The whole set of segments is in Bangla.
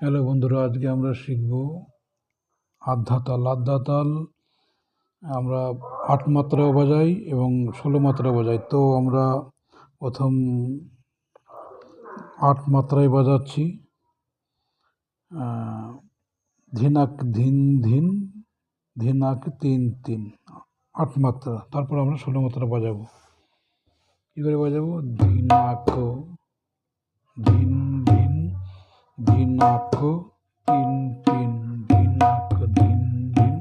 হ্যালো বন্ধুরা, আজকে আমরা শিখব আধ্যাতাল। আধ্যাতাল আমরা আট মাত্রাও বাজাই এবং ষোলো মাত্রাও বাজাই। তো আমরা প্রথম আট মাত্রায় বাজাচ্ছি। ধিনাক ধিন ধিন, ধিনাক তিন তিন, আট মাত্রা। তারপর আমরা ষোলো মাত্রা বাজাবো। কী করে বাজাবো? ধিনাক, ধিন ধিনাক তিন তিন ধিনাক ধিন ধিন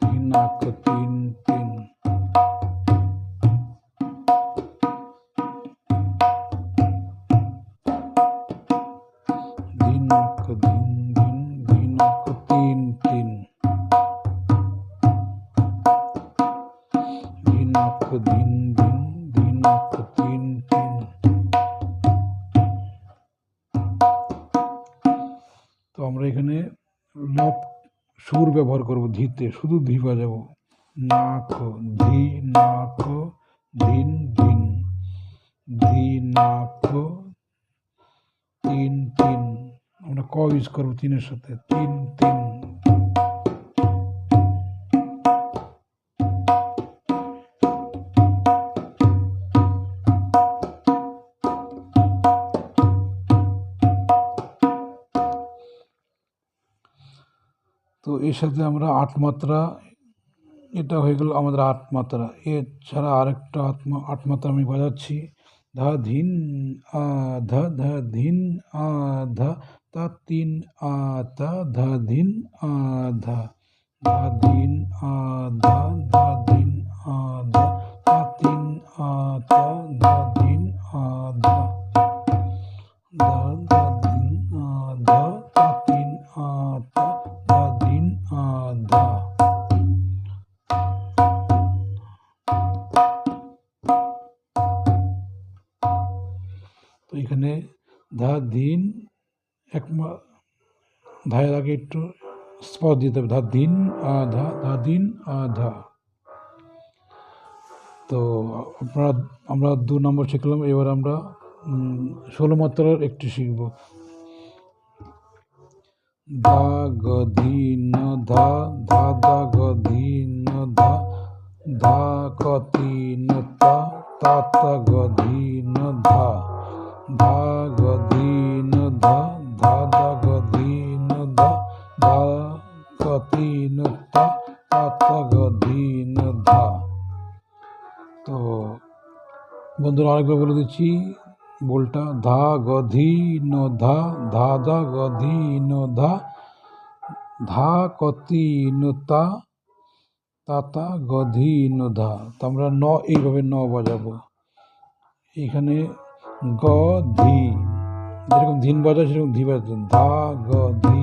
ধিনাক তিন তিন। ধিনাক ধিন ধিন ধিনাক তিন তিন। ধিনাক ধিন ধিন ধিনাক তিন তিন। সুর ব্যবহার করব ধীতে, শুধু ধি বাজাবো। নাক ধি নাক ধিন ধিন। ধি নাক তিন তিন। আমরা ক ইউজ করব তিনের সাথে? তিন তো এর সাথে আমরা আট মাত্রা, এটা হয়ে গেল আমাদের আট মাত্রা। এছাড়া আরেকটা আত্মা আট মাত্রা আমি বাজাচ্ছি। ধা ধিন, আ, ধা ধিন, আ, ধা, তা তিন, আ ধা ধিন, আ ধিন, আ, ধা ধিন, আ তা তিন, আ দিন এক ধায়ের আগে একটু স্পষ্ট দিতে হবে। ধা দিন আধা ধা দিন আধা। তো আপনারা, আমরা দু নম্বর শিখলাম, এবার আমরা ষোলো মাত্রার একটি শিখব। ধা গ ধিন ধা ধা ধা গ ধিন ধা ধা ক তিন তা তা তা গ বন্ধুরা, আরেকবার বলে দিচ্ছি, বলটা ধা গ ন ধা ধা ধা গ ধি ন ধা ধা কতি তা তাতা গধি ধা তো আমরা ন, এইভাবে ন বাজাবো। এখানে গ ধি, যেরকম ধিন বাজায় সেরকম ধি বাজাতে ধা গ ন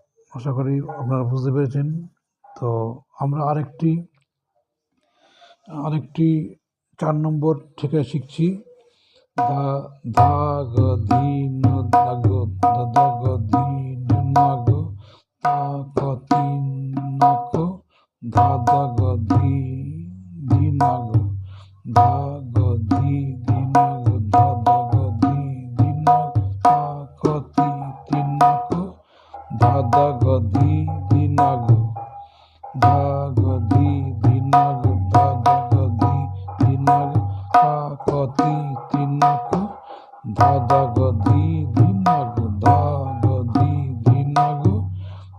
আশা করি আপনারা বুঝতে পেরেছেন। তো আমরা আরেকটি আরেকটি চার নম্বর থেকে শিখছি। ধা ধা গ ধি ন ধা গ ধা ধা গ ধি ন, না, গ তা ক, তি, না, ক ধা ধা গ ধি না গ ধা ধা গ ধি ধি না গ তা ক তি তি না ক ধা ধা গ ধি ধি না গ ধা গ ধি ধি না গ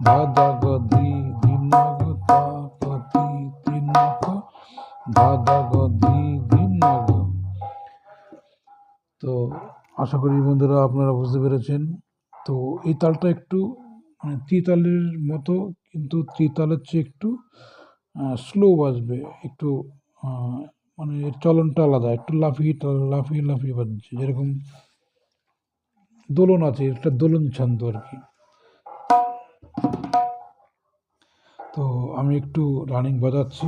ধা ধা গ ধি ধি না গ তা ক তি তি না ক ধা ধা গ ধি ধি না গ তো আশা করি বন্ধুরা আপনারা বুঝতে পেরেছেন। তো এই তালটা একটু মানে ত্রিতালের মতো, কিন্তু ত্রিতালের চেয়ে একটু স্লো বাজবে, একটু মানে চলনটা আলাদা, একটু লাফিয়ে লাফিয়ে লাফিয়ে বাজছে, যেরকম দোলন আছে, একটা দোলন ছন্দ আর কি। তো আমি একটু রানিং বাজাচ্ছি।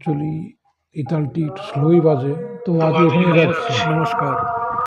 অ্যাকচুয়ালি এই তালটি একটু স্লোই বাজে। তো আজ এখানে যাচ্ছি নমস্কার।